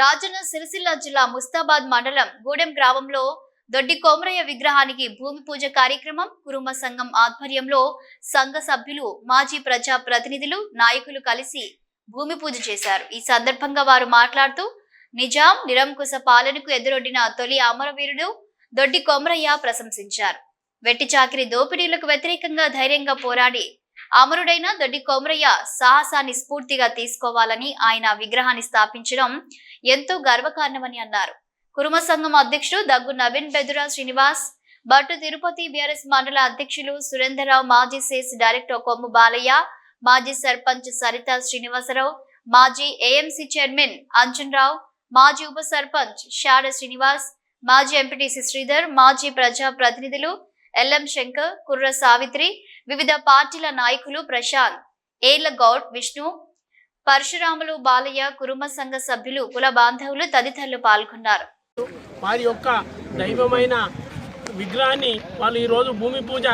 రాజన్న సిరిసిల్ల జిల్లా ముస్తాబాద్ మండలం గూడెం గ్రామంలో దొడ్డి కోమరయ్య విగ్రహానికి భూమి పూజ కార్యక్రమం కురుమ సంఘం ఆధ్వర్యంలో సంఘ సభ్యులు మాజీ ప్రజా ప్రతినిధులు నాయకులు కలిసి భూమి పూజ చేశారు. ఈ సందర్భంగా వారు మాట్లాడుతూ నిజాం నిరంకుశ పాలనకు ఎదురొడ్డిన తొలి అమరవీరుడు దొడ్డి కొమరయ్య ప్రశంసించారు. వెట్టి చాకిరి దోపిడీలకు వ్యతిరేకంగా ధైర్యంగా పోరాడి అమరుడైన దొడ్డి కొమరయ్య సాహసాన్ని స్ఫూర్తిగా తీసుకోవాలని ఆయన విగ్రహాన్ని స్థాపించడం ఎంతో గర్వకారణమని అన్నారు. కురుమ సంఘం అధ్యక్షుడు దగ్గు నవీన్ బెదురా శ్రీనివాస్ భట్టు తిరుపతి బీఆర్ఎస్ మండల అధ్యక్షులు సురేందర్రావు మాజీ సేస్ డైరెక్టర్ కొమ్ము బాలయ్య మాజీ సర్పంచ్ సరిత శ్రీనివాసరావు మాజీ ఏఎంసీ చైర్మన్ అంజన్ రావు మాజీ ఉప సర్పంచ్ షాడ శ్రీనివాస్ మాజీ ఎంపీటీసీ శ్రీధర్ మాజీ ప్రజా ప్రతినిధులు ఎల్ఎం శంకర్ కుర్ర సావిత్రి వివిధ పార్టీల నాయకులు ప్రశాంత్ ఏళ్ళ గౌడ్ విష్ణు పరశురాములు బాలయ్య కురుమ సంఘ సభ్యులు కుల బాంధవులు తదితరులు పాల్గొన్నారు. వారి యొక్క దైవమైన విగ్రహాన్ని వాళ్ళు ఈరోజు భూమి పూజ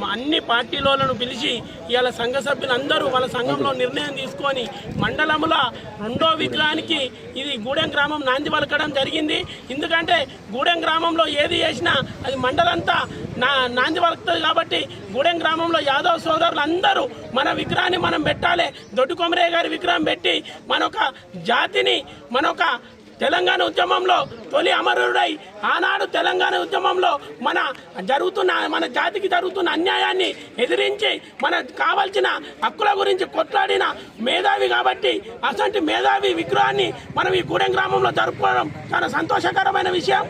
మా అన్ని పార్టీలను పిలిచి ఇవాళ సంఘ సభ్యులందరూ వాళ్ళ సంఘంలో నిర్ణయం తీసుకొని మండలంలో రెండో విగ్రహానికి ఇది గూడెం గ్రామం నాంది పలకడం జరిగింది. ఎందుకంటే గూడెం గ్రామంలో ఏది చేసినా అది మండలంతా నా నాంది పలుకుతుంది కాబట్టి గూడెం గ్రామంలో యాదవ్ సోదరులు అందరూ మన విగ్రహాన్ని మనం పెట్టాలి. దొడ్డు కొమరయ్య గారి విగ్రహం పెట్టి మనొక జాతిని మనొక తెలంగాణ ఉద్యమంలో తొలి అమరుడై ఆనాడు తెలంగాణ ఉద్యమంలో మన జరుగుతున్న మన జాతికి జరుగుతున్న అన్యాయాన్ని ఎదిరించి మన కావాల్సిన హక్కుల గురించి కొట్లాడిన మేధావి కాబట్టి అసంటి మేధావి విగ్రహాన్ని మనం ఈ గూడెం గ్రామంలో జరుపుకోవడం చాలా సంతోషకరమైన విషయం.